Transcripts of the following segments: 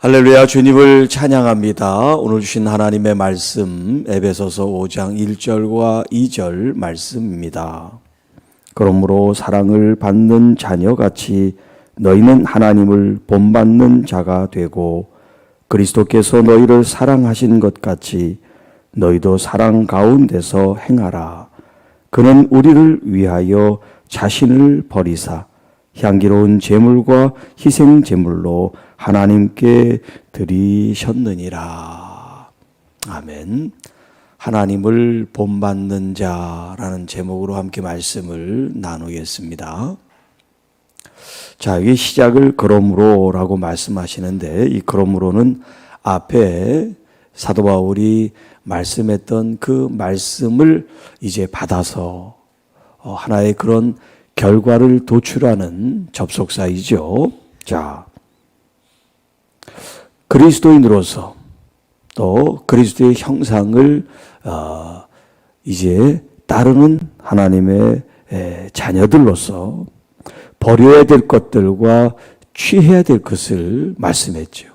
할렐루야 주님을 찬양합니다. 오늘 주신 하나님의 말씀 에베소서 5장 1절과 2절 말씀입니다. 그러므로 사랑을 받는 자녀같이 너희는 하나님을 본받는 자가 되고 그리스도께서 너희를 사랑하신 것 같이 너희도 사랑 가운데서 행하라. 그는 우리를 위하여 자신을 버리사 향기로운 제물과 희생 제물로 하나님께 드리셨느니라. 아멘. 하나님을 본받는 자라는 제목으로 함께 말씀을 나누겠습니다. 자, 여기 시작을 그러므로라고 말씀하시는데 이 그러므로는 앞에 사도 바울이 말씀했던 그 말씀을 이제 받아서 어, 하나의 그런 결과를 도출하는 접속사이죠. 자, 그리스도인으로서 또 그리스도의 형상을 어, 이제 따르는 하나님의 에, 자녀들로서 버려야 될 것들과 취해야 될 것을 말씀했죠.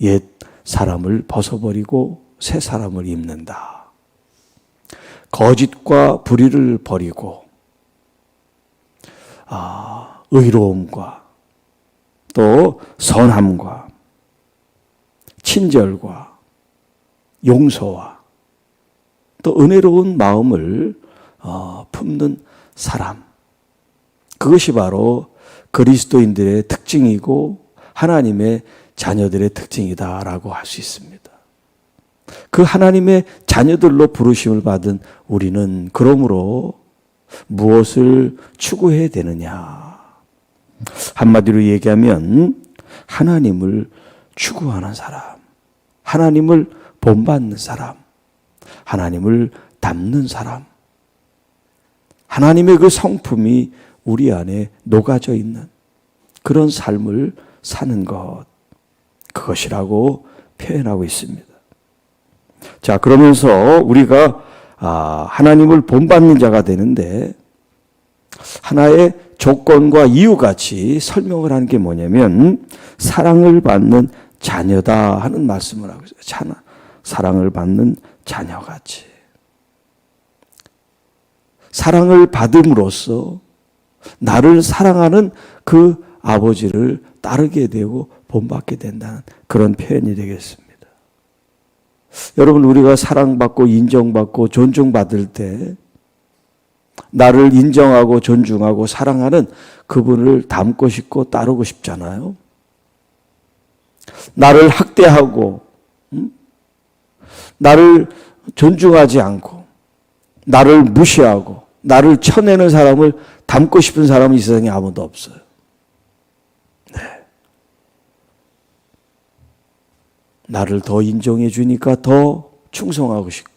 옛 사람을 벗어버리고 새 사람을 입는다. 거짓과 불의를 버리고 아, 의로움과 또 선함과 친절과 용서와 또 은혜로운 마음을 어, 품는 사람. 그것이 바로 그리스도인들의 특징이고 하나님의 자녀들의 특징이다라고 할 수 있습니다. 그 하나님의 자녀들로 부르심을 받은 우리는 그러므로 무엇을 추구해야 되느냐? 한마디로 얘기하면 하나님을 추구하는 사람, 하나님을 본받는 사람, 하나님을 닮는 사람, 하나님의 그 성품이 우리 안에 녹아져 있는 그런 삶을 사는 것, 그것이라고 표현하고 있습니다. 자, 그러면서 우리가 아, 하나님을 본받는 자가 되는데 하나의 조건과 이유같이 설명을 하는 게 뭐냐면 사랑을 받는 자녀다 하는 말씀을 하고 있어요. 사랑을 받는 자녀같이. 사랑을 받음으로써 나를 사랑하는 그 아버지를 따르게 되고 본받게 된다는 그런 표현이 되겠습니다. 여러분, 우리가 사랑받고 인정받고 존중받을 때 나를 인정하고 존중하고 사랑하는 그분을 닮고 싶고 따르고 싶잖아요. 나를 학대하고, 음? 나를 존중하지 않고, 나를 무시하고, 나를 쳐내는 사람을 닮고 싶은 사람은 이 세상에 아무도 없어요. 네. 나를 더 인정해 주니까 더 충성하고 싶고,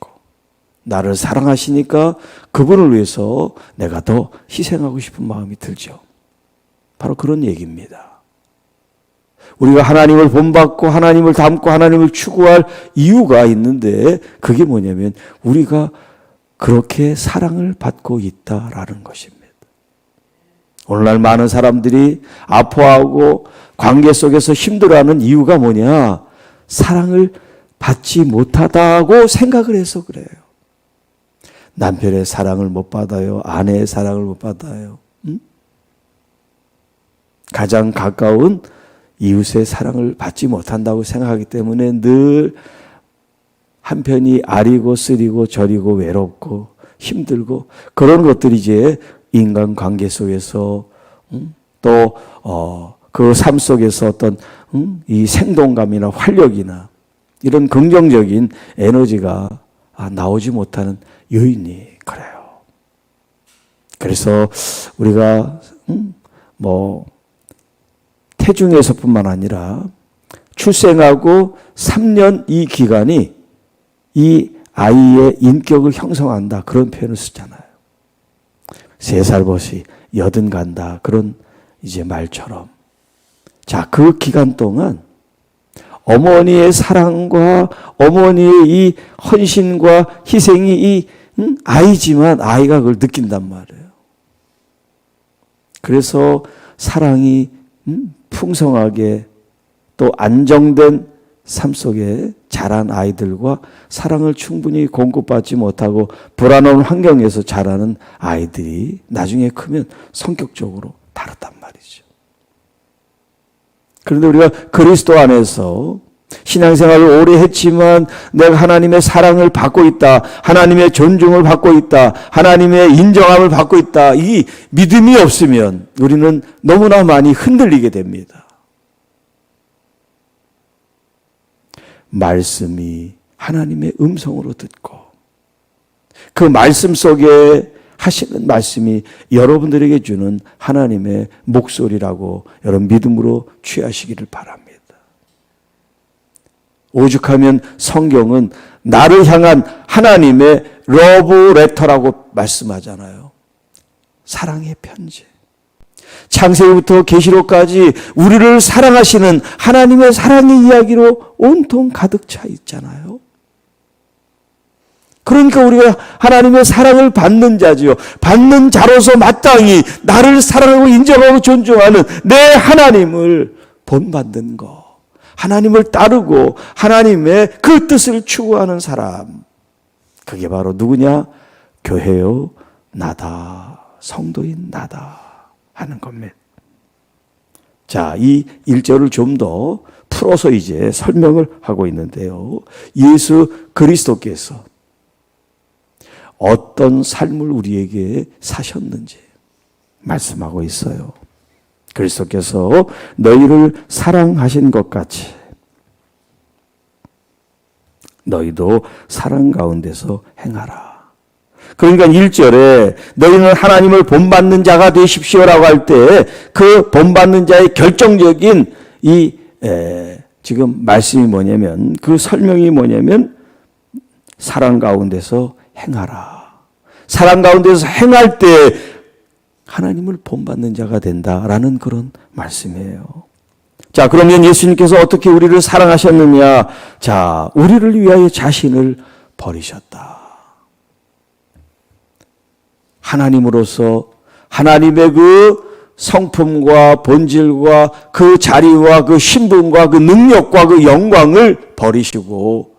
나를 사랑하시니까 그분을 위해서 내가 더 희생하고 싶은 마음이 들죠. 바로 그런 얘기입니다. 우리가 하나님을 본받고 하나님을 닮고 하나님을 추구할 이유가 있는데 그게 뭐냐면 우리가 그렇게 사랑을 받고 있다라는 것입니다. 오늘날 많은 사람들이 아파하고 관계 속에서 힘들어하는 이유가 뭐냐? 사랑을 받지 못하다고 생각을 해서 그래요. 남편의 사랑을 못 받아요. 아내의 사랑을 못 받아요. 응? 가장 가까운 이웃의 사랑을 받지 못한다고 생각하기 때문에 늘 한편이 아리고 쓰리고 저리고 외롭고 힘들고 그런 것들이 이제 인간 관계 속에서 응? 또그 삶 속에서 어떤 응? 이 생동감이나 활력이나 이런 긍정적인 에너지가 나오지 못하는 요인이 그래요. 그래서 우리가 뭐 태중에서뿐만 아니라 출생하고 3년 이 기간이 이 아이의 인격을 형성한다 그런 표현을 쓰잖아요. 세 살 벗이 여든 간다 그런 이제 말처럼 자 그 기간 동안 어머니의 사랑과 어머니의 이 헌신과 희생이 이 음? 아이지만 아이가 그걸 느낀단 말이에요. 그래서 사랑이 음? 풍성하게 또 안정된 삶 속에 자란 아이들과 사랑을 충분히 공급받지 못하고 불안한 환경에서 자라는 아이들이 나중에 크면 성격적으로 다르단 말이죠. 그런데 우리가 그리스도 안에서 신앙생활을 오래 했지만 내가 하나님의 사랑을 받고 있다. 하나님의 존중을 받고 있다. 하나님의 인정함을 받고 있다. 이 믿음이 없으면 우리는 너무나 많이 흔들리게 됩니다. 말씀이 하나님의 음성으로 듣고 그 말씀 속에 하시는 말씀이 여러분들에게 주는 하나님의 목소리라고 여러분 믿음으로 취하시기를 바랍니다. 오죽하면 성경은 나를 향한 하나님의 러브 레터라고 말씀하잖아요. 사랑의 편지. 창세기부터 계시록까지 우리를 사랑하시는 하나님의 사랑의 이야기로 온통 가득 차 있잖아요. 그러니까 우리가 하나님의 사랑을 받는 자지요. 받는 자로서 마땅히 나를 사랑하고 인정하고 존중하는 내 하나님을 본받는 것. 하나님을 따르고 하나님의 그 뜻을 추구하는 사람. 그게 바로 누구냐? 교회요, 나다. 성도인 나다. 하는 겁니다. 자, 이 1절을 좀 더 풀어서 이제 설명을 하고 있는데요. 예수 그리스도께서 어떤 삶을 우리에게 사셨는지 말씀하고 있어요. 그리스도께서 너희를 사랑하신 것 같이 너희도 사랑 가운데서 행하라. 그러니까 1절에 너희는 하나님을 본받는 자가 되십시오라고 할 때 그 본받는 자의 결정적인 이 에, 지금 말씀이 뭐냐면 그 설명이 뭐냐면 사랑 가운데서 행하라. 사랑 가운데서 행할 때 하나님을 본받는 자가 된다라는 그런 말씀이에요. 자, 그러면 예수님께서 어떻게 우리를 사랑하셨느냐? 자, 우리를 위하여 자신을 버리셨다. 하나님으로서 하나님의 그 성품과 본질과 그 자리와 그 신분과 그 능력과 그 영광을 버리시고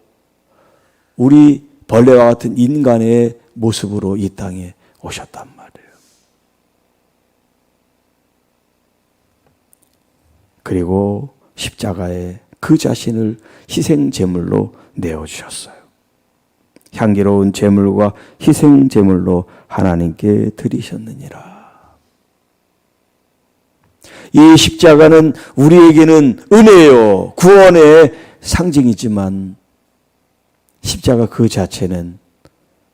우리 벌레와 같은 인간의 모습으로 이 땅에 오셨단 말이에요. 그리고 십자가에 그 자신을 희생 제물로 내어 주셨어요. 향기로운 제물과 희생 제물로 하나님께 드리셨느니라. 이 십자가는 우리에게는 은혜요, 구원의 상징이지만 십자가 그 자체는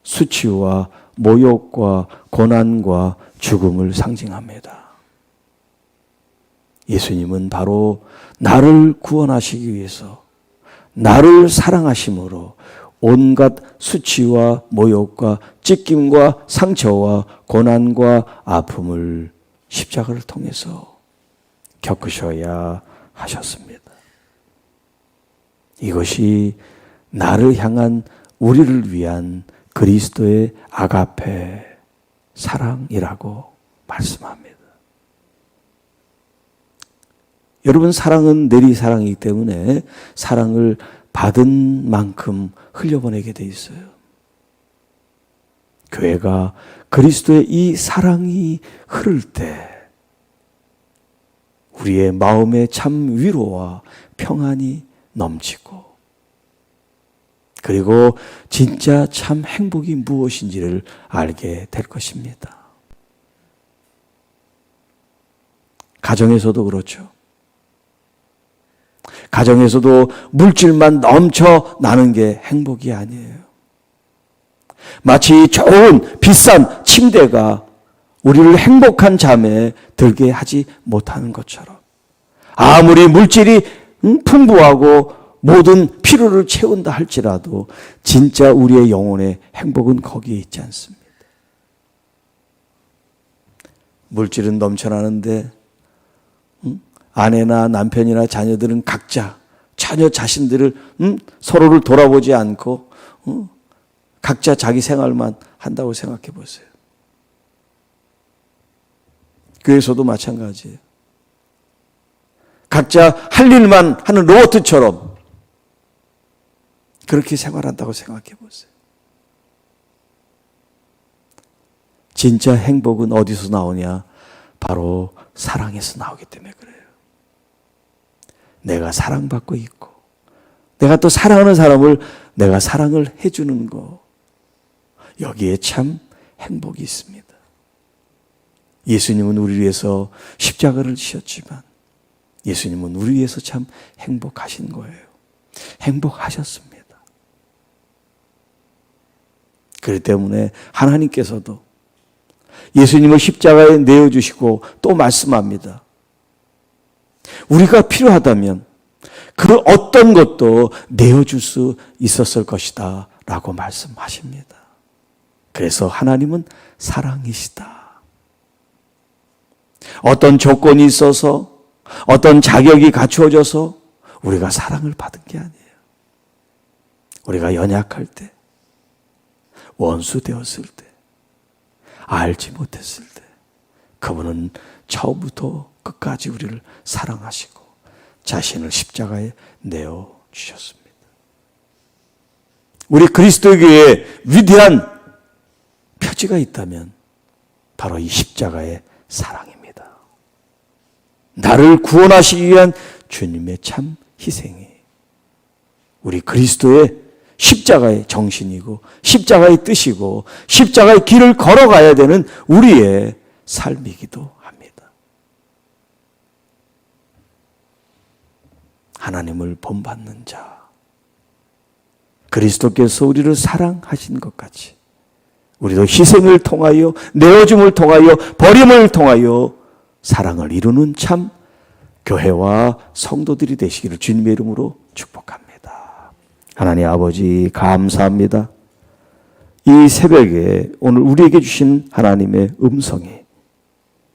수치와 모욕과 고난과 죽음을 상징합니다. 예수님은 바로 나를 구원하시기 위해서 나를 사랑하심으로 온갖 수치와 모욕과 찢김과 상처와 고난과 아픔을 십자가를 통해서 겪으셔야 하셨습니다. 이것이 나를 향한 우리를 위한 그리스도의 아가페 사랑이라고 말씀합니다. 여러분 사랑은 내리 사랑이기 때문에 사랑을 받은 만큼 흘려보내게 돼 있어요. 교회가 그리스도의 이 사랑이 흐를 때 우리의 마음에 참 위로와 평안이 넘치고 그리고 진짜 참 행복이 무엇인지를 알게 될 것입니다. 가정에서도 그렇죠. 가정에서도 물질만 넘쳐 나는 게 행복이 아니에요. 마치 좋은 비싼 침대가 우리를 행복한 잠에 들게 하지 못하는 것처럼 아무리 물질이 풍부하고 모든 필요를 채운다 할지라도 진짜 우리의 영혼의 행복은 거기에 있지 않습니다. 물질은 넘쳐나는데 아내나 남편이나 자녀들은 각자 자녀 자신들을 음? 서로를 돌아보지 않고 음? 각자 자기 생활만 한다고 생각해 보세요. 교회에서도 마찬가지예요. 각자 할 일만 하는 로봇처럼 그렇게 생활한다고 생각해 보세요. 진짜 행복은 어디서 나오냐? 바로 사랑에서 나오기 때문에 그래요. 내가 사랑받고 있고, 내가 또 사랑하는 사람을 내가 사랑을 해주는 거. 여기에 참 행복이 있습니다. 예수님은 우리 위해서 십자가를 지셨지만, 예수님은 우리 위해서 참 행복하신 거예요. 행복하셨습니다. 그렇기 때문에 하나님께서도 예수님을 십자가에 내어주시고 또 말씀합니다. 우리가 필요하다면 그 어떤 것도 내어줄 수 있었을 것이다. 라고 말씀하십니다. 그래서 하나님은 사랑이시다. 어떤 조건이 있어서 어떤 자격이 갖추어져서 우리가 사랑을 받은 게 아니에요. 우리가 연약할 때, 원수 되었을 때, 알지 못했을 때, 그분은 처음부터 끝까지 우리를 사랑하시고 자신을 십자가에 내어 주셨습니다. 우리 그리스도교의 위대한 표지가 있다면 바로 이 십자가의 사랑입니다. 나를 구원하시기 위한 주님의 참 희생이 우리 그리스도의 십자가의 정신이고 십자가의 뜻이고 십자가의 길을 걸어가야 되는 우리의 삶이기도 합니다. 하나님을 본받는 자 그리스도께서 우리를 사랑하신 것 같이 우리도 희생을 통하여 내어줌을 통하여 버림을 통하여 사랑을 이루는 참 교회와 성도들이 되시기를 주님의 이름으로 축복합니다. 하나님 아버지 감사합니다. 이 새벽에 오늘 우리에게 주신 하나님의 음성이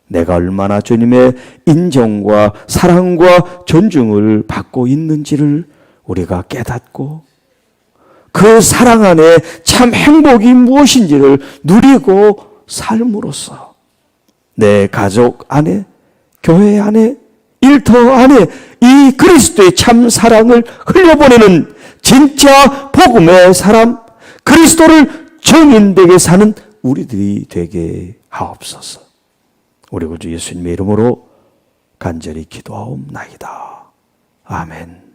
내가 얼마나 주님의 인정과 사랑과 존중을 받고 있는지를 우리가 깨닫고 그 사랑 안에 참 행복이 무엇인지를 누리고 삶으로써 내 가족 안에, 교회 안에, 일터 안에 이 그리스도의 참 사랑을 흘려보내는 진짜 복음의 사람, 그리스도를 정인되게 사는 우리들이 되게 하옵소서. 우리 구주 예수님의 이름으로 간절히 기도하옵나이다. 아멘.